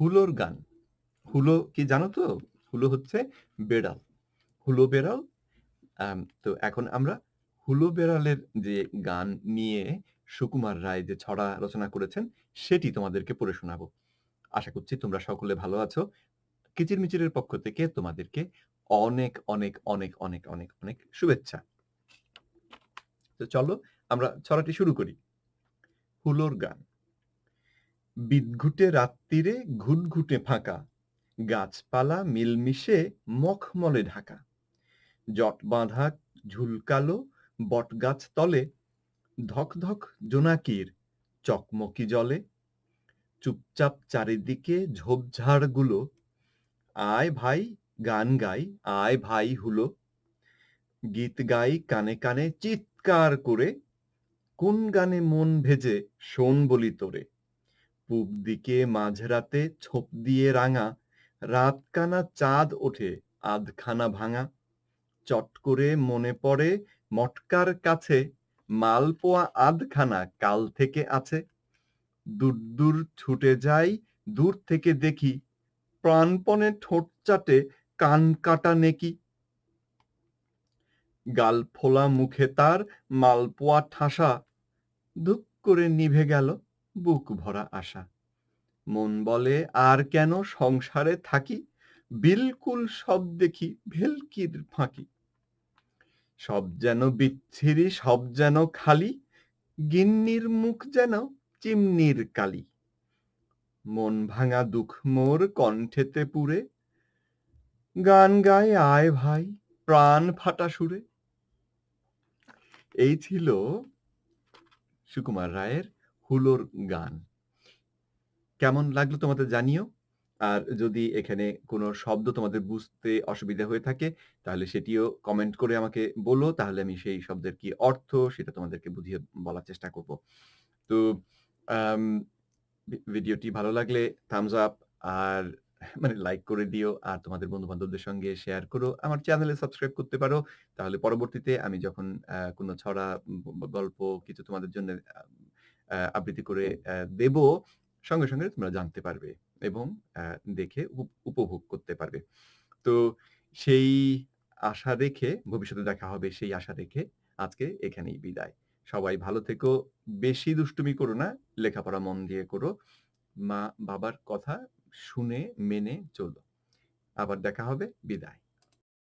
হুলোর গান। হুলো কি জানো তো? হুলো হচ্ছে বেড়াল। হুলো বেড়াল তো এখন আমরা হুলো বেড়ালের যে গান নিয়ে সুকুমার রায় যে ছড়া রচনা করেছেন, সেটি তোমাদেরকে পড়ে শোনাবো। আশা করছি তোমরা সকলে ভালো আছো। কিচিরমিচিরের পক্ষ থেকে তোমাদেরকে অনেক, অনেক, অনেক, অনেক, অনেক, অনেক শুভেচ্ছা। তো চলো আমরা ছড়াটি শুরু করি। হুলোর গান। বিদঘুটে রাত্তিরে ঘুটঘুটে ফাঁকা, গাছপালা মিলমিশে মখমলে ঢাকা। জটবাঁধা ঝুলকালো বটগাছ তলে। ধক ধক জোনাকির চকমকি জলে। চুপচাপ চারিদিকে ঝোপঝাড়গুলো। আয় ভাই গান গাই আয় ভাই হুলো। গীত গাই কানে কানে চিৎকার করে। কোন গানে মন ভেজে শোন বলি তোরে। পূব দিকে মাঝরাতে ছোপ দিয়ে রাঙা, রাতকানা চাঁদ ওঠে আধখানা ভাঙা। চট করে মনে পড়ে মটকার কাছে মালপোয়া আধখানা কাল থেকে আছে। দূর দূর ছুটে যাই, দূর থেকে দেখি, প্রাণপণে ঠোঁট চাটে কান কাটা নেকি। গাল ফোলা মুখে তার মালপোয়া ঠাসা, ধুপ করে নিভে গেল। বুক ভরা আশা। মন বলে, আর কেন সংসারে থাকি? বিলকুল সব দেখি ভেলকির ফাঁকি। সব যেন বিচ্ছিরি, সব যেন খালি, গিন্নির মুখ যেন চিমনির কালি। মন ভাঙা দুঃখ মোর কণ্ঠেতে পুরে। গান গায়, আয় ভাই, প্রাণ ফাটা সুরে। এই ছিল সুকুমার রায়ের হুলোর গান। কেমন লাগল তোমাদের জানিও। আর যদি এখানে কোনো শব্দ তোমাদের বুঝতে অসুবিধা হয়ে থাকে, তাহলে সেটিও কমেন্ট করে আমাকে বলো, তাহলে আমি সেই শব্দের কি অর্থ সেটা তোমাদেরকে বুঝিয়ে বলার চেষ্টা করব। তো ভিডিওটি ভালো লাগলে থামস আপ আর মানে লাইক করে দিও আর তোমাদের বন্ধু বান্ধবদের সঙ্গে শেয়ার করো। আমার চ্যানেলে সাবস্ক্রাইব করতে পারো। তাহলে পরবর্তীতে আমি যখন কোনো ছড়া গল্প কিছু তোমাদের জন্য আবৃত্তি করে দেব, সঙ্গে সঙ্গে তোমরা জানতে পারবে এবং দেখে উপ- উপভোগ করতে পারবে। তো সেই আশা রেখে, ভবিষ্যতে দেখা হবে সেই আশা রেখে আজকে এখানেই বিদায়। সবাই ভালো থেকো, বেশি দুষ্টুমি করো না, লেখাপড়া মন দিয়ে করো মা বাবার কথা শুনে, মেনে চলো। আবার দেখা হবে, বিদায়।